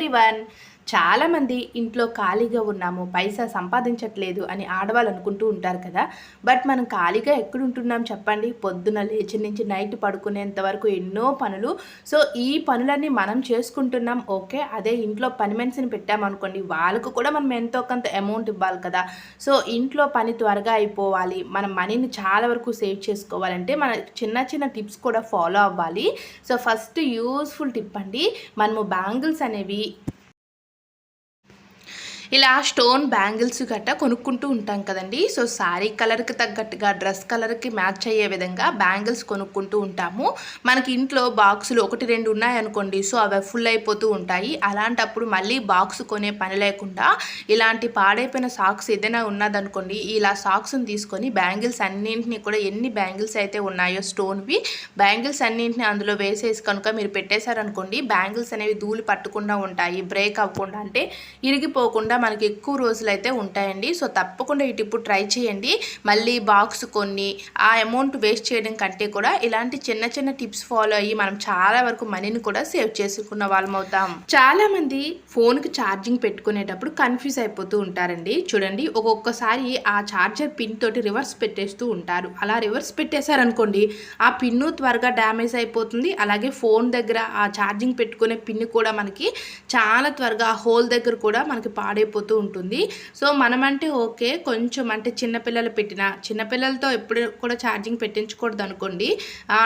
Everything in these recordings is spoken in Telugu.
everyone. చాలామంది ఇంట్లో ఖాళీగా ఉన్నాము పైసా సంపాదించట్లేదు అని ఆడవాళ్ళు అనుకుంటూ ఉంటారు కదా. బట్ మనం ఖాళీగా ఎక్కడుంటున్నాం చెప్పండి. పొద్దున లేచి నుంచి నైట్ పడుకునేంత వరకు ఎన్నో పనులు. సో ఈ పనులన్నీ మనం చేసుకుంటున్నాం. ఓకే అదే ఇంట్లో పని మనిషిని పెట్టామనుకోండి వాళ్ళకు కూడా మనం ఎంతో కొంత అమౌంట్ ఇవ్వాలి కదా. సో ఇంట్లో పని త్వరగా అయిపోవాలి. మన మనీని చాలా వరకు సేవ్ చేసుకోవాలంటే మన చిన్న చిన్న టిప్స్ కూడా ఫాలో అవ్వాలి. సో ఫస్ట్ యూస్ఫుల్ టిప్ అండి. మనము బ్యాంగిల్స్ అనేవి ఇలా స్టోన్ బ్యాంగిల్స్ గట్ట కొనుక్కుంటూ ఉంటాం కదండి. సో శారీ కలర్కి తగ్గట్టుగా డ్రెస్ కలర్కి మ్యాచ్ అయ్యే విధంగా బ్యాంగిల్స్ కొనుక్కుంటూ ఉంటాము. మనకి ఇంట్లో బాక్సులు ఒకటి రెండు ఉన్నాయనుకోండి. సో అవి ఫుల్ అయిపోతూ ఉంటాయి. అలాంటప్పుడు మళ్ళీ బాక్స్ కొనే పని లేకుండా ఇలాంటి పాడైపోయిన సాక్స్ ఏదైనా ఉన్నదనుకోండి ఇలా సాక్స్ని తీసుకొని బ్యాంగిల్స్ అన్నింటినీ కూడా ఎన్ని బ్యాంగిల్స్ అయితే ఉన్నాయో స్టోన్వి బ్యాంగిల్స్ అన్నింటినీ అందులో వేసేసి కనుక మీరు పెట్టేశారనుకోండి బ్యాంగిల్స్ అనేవి ధూళి పట్టకుండా ఉంటాయి బ్రేక్ అవ్వకుండా అంటే ఇరిగిపోకుండా మనకి ఎక్కువ రోజులు అయితే ఉంటాయండి. సో తప్పకుండా ఈ టిప్పు ట్రై చేయండి. మళ్ళీ బాక్స్ కొన్ని ఆ అమౌంట్ వేస్ట్ చేయడం కంటే కూడా ఇలాంటి చిన్న చిన్న టిప్స్ ఫాలో అయ్యి మనం చాలా వరకు మనీని కూడా సేవ్ చేసుకున్న వాళ్ళం అవుతాం. చాలా మంది ఫోన్కి ఛార్జింగ్ పెట్టుకునేటప్పుడు కన్ఫ్యూజ్ అయిపోతూ ఉంటారండి. చూడండి ఒక్కొక్కసారి ఆ ఛార్జర్ పిన్ తోటి రివర్స్ పెట్టేస్తూ ఉంటారు. అలా రివర్స్ పెట్టేశారనుకోండి ఆ పిన్ను త్వరగా డ్యామేజ్ అయిపోతుంది. అలాగే ఫోన్ దగ్గర ఆ ఛార్జింగ్ పెట్టుకునే పిన్ కూడా మనకి చాలా త్వరగా హోల్ దగ్గర కూడా మనకి పాడైపోతుంది ఉంటుంది. సో మనమంటే ఓకే. కొంచెం అంటే చిన్నపిల్లలు పెట్టిన చిన్నపిల్లలతో ఎప్పుడు కూడా ఛార్జింగ్ పెట్టించకూడదు అనుకోండి.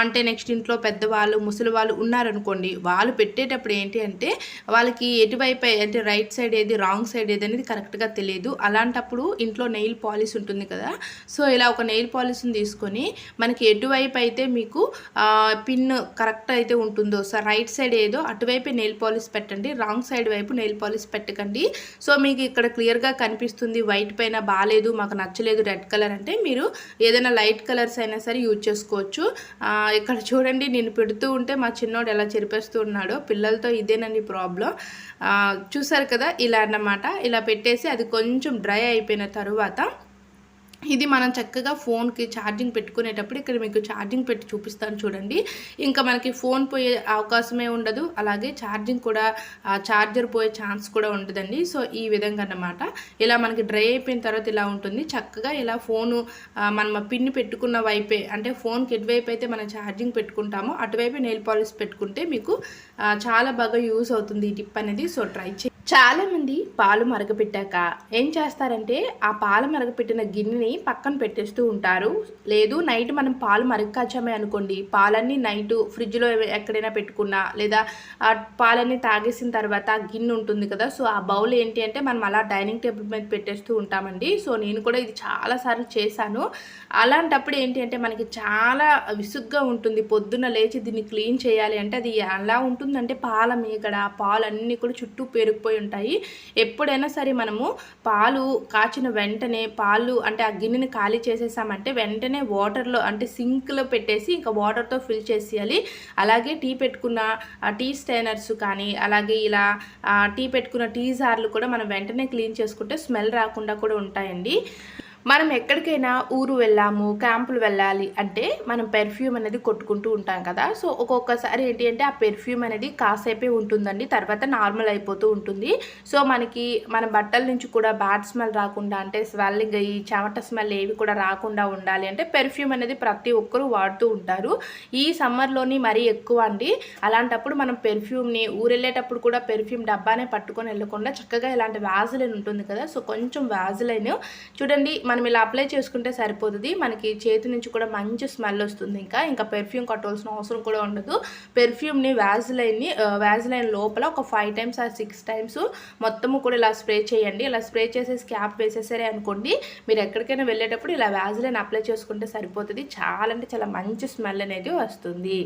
అంటే నెక్స్ట్ ఇంట్లో పెద్దవాళ్ళు ముసలి వాళ్ళు ఉన్నారనుకోండి వాళ్ళు పెట్టేటప్పుడు ఏంటి అంటే వాళ్ళకి ఎటువైపు అంటే రైట్ సైడ్ ఏది రాంగ్ సైడ్ ఏది అనేది కరెక్ట్గా తెలియదు. అలాంటప్పుడు ఇంట్లో నెయిల్ పాలిష్ ఉంటుంది కదా. సో ఇలా ఒక నెయిల్ పాలిష్ని తీసుకొని మనకి ఎటువైపు అయితే మీకు పిన్ కరెక్ట్ అయితే ఉంటుందో సో రైట్ సైడ్ ఏదో అటువైపు నెయిల్ పాలిష్ పెట్టండి రాంగ్ సైడ్ వైపు నెయిల్ పాలిష్ పెట్టకండి. సో మీ మీకు ఇక్కడ క్లియర్గా కనిపిస్తుంది. వైట్ పైన బాగాలేదు మాకు నచ్చలేదు రెడ్ కలర్ అంటే మీరు ఏదైనా లైట్ కలర్స్ అయినా సరే యూజ్ చేసుకోవచ్చు. ఇక్కడ చూడండి నేను పెడుతూ ఉంటే మా చిన్నోడు ఎలా చెరిపేస్తూ ఉన్నాడో. పిల్లలతో ఇదేనండి ప్రాబ్లం చూసారు కదా ఇలా అన్నమాట. ఇలా పెట్టేసి అది కొంచెం డ్రై అయిపోయిన తర్వాత ఇది మనం చక్కగా ఫోన్కి ఛార్జింగ్ పెట్టుకునేటప్పుడు ఇక్కడ మీకు ఛార్జింగ్ పెట్టి చూపిస్తాను చూడండి. ఇంకా మనకి ఫోన్ పోయే అవకాశమే ఉండదు. అలాగే ఛార్జింగ్ కూడా ఛార్జర్ పోయే ఛాన్స్ కూడా ఉండదండి. సో ఈ విధంగా అన్నమాట ఇలా మనకి డ్రై అయిపోయిన తర్వాత ఇలా ఉంటుంది. చక్కగా ఇలా ఫోను మనం పిన్ పెట్టుకున్న వైపే అంటే ఫోన్కి ఎటువైపు అయితే మనం ఛార్జింగ్ పెట్టుకుంటామో అటువైపు నెయిల్ పాలిష్ పెట్టుకుంటే మీకు చాలా బాగా యూస్ అవుతుంది ఈ టిప్ అనేది. సో ట్రై చేయండి. చాలా మంది పాలు మరగపెట్టాక ఏం చేస్తారంటే ఆ పాలు మరగపెట్టిన గిన్నెని పక్కన పెట్టేస్తూ ఉంటారు. లేదు నైట్ మనం పాలు మరగకాచామే అనుకోండి. పాలన్నీ నైట్ ఫ్రిడ్జ్లో ఎక్కడైనా పెట్టుకున్నా లేదా ఆ పాలన్నీ తాగేసిన తర్వాత ఆ గిన్నె ఉంటుంది కదా సో ఆ బౌల్ ఏంటి అంటే మనం అలా డైనింగ్ టేబుల్ మీద పెట్టేస్తూ ఉంటామండి. సో నేను కూడా ఇది చాలాసార్లు చేశాను. అలాంటప్పుడు ఏంటి అంటే మనకి చాలా విసుగ్గా ఉంటుంది. పొద్దున్న లేచి దీన్ని క్లీన్ చేయాలి అంటే అది ఎలా ఉంటుందంటే పాల మీగడ పాలు అన్నీ కూడా చుట్టూ పేరుకుపోయి ఉంటాయి. ఎప్పుడైనా సరే మనము పాలు కాచిన వెంటనే పాలు అంటే ఆ గిన్నెని ఖాళీ చేసేసామంటే వెంటనే వాటర్లో అంటే సింక్లో పెట్టేసి ఇంకా వాటర్తో ఫిల్ చేసేయాలి. అలాగే టీ పెట్టుకున్న టీ స్టైనర్స్ కానీ అలాగే ఇలా టీ పెట్టుకున్న టీ జార్లు కూడా మనం వెంటనే క్లీన్ చేసుకుంటే స్మెల్ రాకుండా కూడా ఉంటాయండి. మనం ఎక్కడికైనా ఊరు వెళ్ళాము క్యాంపులు వెళ్ళాలి అంటే మనం పెర్ఫ్యూమ్ అనేది కొట్టుకుంటూ ఉంటాం కదా. సో ఒక్కొక్కసారి ఏంటి అంటే ఆ పెర్ఫ్యూమ్ అనేది కాసేపే ఉంటుందండి. తర్వాత నార్మల్ అయిపోతూ ఉంటుంది. సో మనకి మన బట్టల నుంచి కూడా బ్యాడ్ స్మెల్ రాకుండా అంటే స్వెల్లింగ్ ఈ చెమట స్మెల్ ఏవి కూడా రాకుండా ఉండాలి అంటే పెర్ఫ్యూమ్ అనేది ప్రతి ఒక్కరూ వాడుతూ ఉంటారు. ఈ సమ్మర్లోని మరీ ఎక్కువ అండి. అలాంటప్పుడు మనం పెర్ఫ్యూమ్ని ఊరెళ్ళేటప్పుడు కూడా పెర్ఫ్యూమ్ డబ్బానే పట్టుకొని వెళ్ళకుండా చక్కగా ఇలాంటి వ్యాజిలైన్ ఉంటుంది కదా. సో కొంచెం వ్యాజిలైన్ చూడండి మనం ఇలా అప్లై చేసుకుంటే సరిపోతుంది. మనకి చేతి నుంచి కూడా మంచి స్మెల్ వస్తుంది ఇంకా. ఇంకా పెర్ఫ్యూమ్ కట్టాల్సిన అవసరం కూడా ఉండదు. పెర్ఫ్యూమ్ని వ్యాజ్లైన్ని వ్యాజ్లైన్ లోపల ఒక ఫైవ్ టైమ్స్ ఆ సిక్స్ టైమ్స్ మొత్తము కూడా ఇలా స్ప్రే చేయండి. ఇలా స్ప్రే చేసేసి క్యాప్ వేసేసరే అనుకోండి మీరు ఎక్కడికైనా వెళ్ళేటప్పుడు ఇలా వ్యాజ్లైన్ అప్లై చేసుకుంటే సరిపోతుంది. చాలా అంటే చాలా మంచి స్మెల్ అనేది వస్తుంది.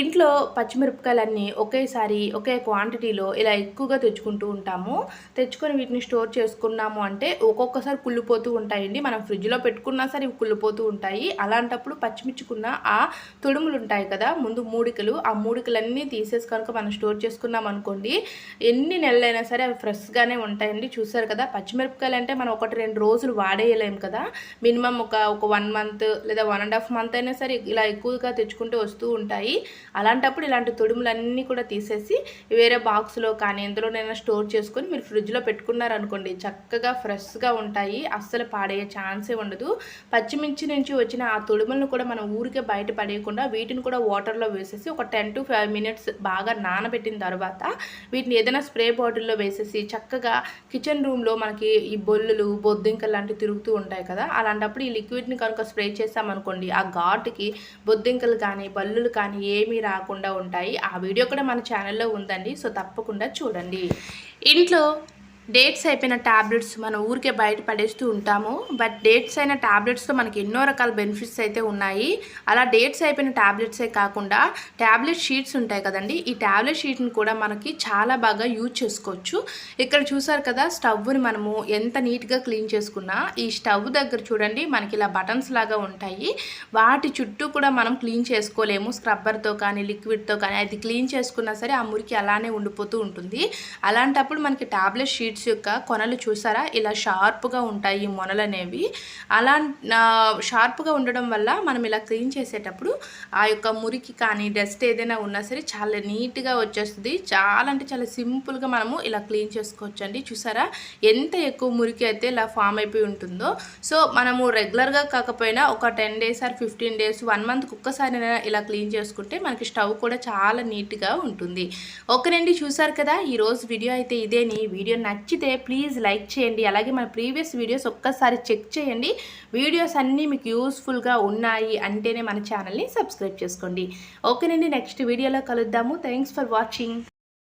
ఇంట్లో పచ్చిమిరపకాయలన్నీ ఒకేసారి ఒకే క్వాంటిటీలో ఇలా ఎక్కువగా తెచ్చుకుంటూ ఉంటాము. తెచ్చుకొని వీటిని స్టోర్ చేసుకున్నాము అంటే ఒక్కొక్కసారి కుళ్ళిపోతూ ఉంటాయండి. మనం ఫ్రిడ్జ్లో పెట్టుకున్నా సరే ఇవి కుళ్ళిపోతూ ఉంటాయి. అలాంటప్పుడు పచ్చిమిర్చుకున్న ఆ తొడుములు ఉంటాయి కదా ముందు మూడికలు. ఆ మూడికలన్నీ తీసేసి కనుక మనం స్టోర్ చేసుకున్నాం అనుకోండి ఎన్ని నెలలైనా సరే అవి ఫ్రెష్గానే ఉంటాయండి. చూసారు కదా పచ్చిమిరపకాయలు అంటే మనం ఒకటి రెండు రోజులు వాడేయలేము కదా. మినిమం ఒక ఒక వన్ మంత్ లేదా వన్ అండ్ హాఫ్ మంత్ అయినా సరే ఇలా ఎక్కువగా తెచ్చుకుంటూ వస్తూ ఉంటాయి. అలాంటప్పుడు ఇలాంటి తొడుములన్నీ కూడా తీసేసి వేరే బాక్స్లో కానీ ఎందులోనైనా స్టోర్ చేసుకొని మీరు ఫ్రిడ్జ్లో పెట్టుకున్నారనుకోండి చక్కగా ఫ్రెష్గా ఉంటాయి. అస్సలు పాడయ్యే ఛాన్సే ఉండదు. పచ్చిమిర్చి నుంచి వచ్చిన ఆ తొడుములను కూడా మనం ఊరికే బయట పడేయకుండా వీటిని కూడా వాటర్లో వేసేసి ఒక టెన్ టు ఫైవ్ మినిట్స్ బాగా నానబెట్టిన తర్వాత వీటిని ఏదైనా స్ప్రే బాటిల్లో వేసేసి చక్కగా కిచెన్ రూమ్లో మనకి ఈ బొల్లులు బొద్దింకలు లాంటివి తిరుగుతూ ఉంటాయి కదా అలాంటప్పుడు ఈ లిక్విడ్ని కనుక స్ప్రే చేసామనుకోండి ఆ ఘాటుకి బొద్దింకలు కానీ బల్లులు కానీ ఏ ఏమీ రాకుండా ఉంటాయి. ఆ వీడియో కూడా మన ఛానల్లో ఉందండి. సో తప్పకుండా చూడండి. ఇంట్లో డేట్స్ అయిపోయిన ట్యాబ్లెట్స్ మనం ఊరికే బయట పడేస్తూ ఉంటాము. బట్ డేట్స్ అయిన ట్యాబ్లెట్స్తో మనకి ఎన్నో రకాల బెనిఫిట్స్ అయితే ఉన్నాయి. అలా డేట్స్ అయిపోయిన ట్యాబ్లెట్సే కాకుండా ట్యాబ్లెట్ షీట్స్ ఉంటాయి కదండి. ఈ ట్యాబ్లెట్ షీట్ని కూడా మనకి చాలా బాగా యూజ్ చేసుకోవచ్చు. ఇక్కడ చూసారు కదా స్టవ్ని మనము ఎంత నీట్గా క్లీన్ చేసుకున్నా ఈ స్టవ్ దగ్గర చూడండి మనకి ఇలా బటన్స్ లాగా ఉంటాయి. వాటి చుట్టూ కూడా మనం క్లీన్ చేసుకోలేము. స్క్రబ్బర్తో కానీ లిక్విడ్తో కానీ అది క్లీన్ చేసుకున్నా సరే ఆ మురికి అలానే ఉండిపోతూ ఉంటుంది. అలాంటప్పుడు మనకి ట్యాబ్లెట్ బీడ్స్ యొక్క కొనలు చూసారా? ఇలా షార్ప్గా ఉంటాయి ఈ మొనలు అనేవి అలా షార్ప్గా ఉండడం వల్ల మనం ఇలా క్లీన్ చేసేటప్పుడు ఆ యొక్క మురికి కానీ డస్ట్ ఏదైనా ఉన్నా సరే చాలా నీట్గా వచ్చేస్తుంది. చాలా అంటే చాలా సింపుల్గా మనము ఇలా క్లీన్ చేసుకోవచ్చు అండి చూసారా? ఎంత ఎక్కువ మురికి అయితే ఇలా ఫామ్ అయిపోయి ఉంటుందో. సో మనము రెగ్యులర్గా కాకపోయినా ఒక ten days or fifteen days one మంత్కి ఒక్కసారి ఇలా క్లీన్ చేసుకుంటే మనకి స్టవ్ కూడా చాలా నీట్గా ఉంటుంది. ఓకేనండి చూసారు కదా? ఈరోజు వీడియో అయితే ఇదేని వీడియో నచ్చితే ప్లీజ్ లైక్ చేయండి. అలాగే మన ప్రీవియస్ వీడియోస్ ఒక్కసారి చెక్ చేయండి. వీడియోస్ అన్నీ మీకు యూస్ఫుల్గా ఉన్నాయి అంటేనే మన ఛానల్ని సబ్స్క్రైబ్ చేసుకోండి. ఓకేనండి నెక్స్ట్ వీడియోలో కలుద్దాము. Thanks for watching.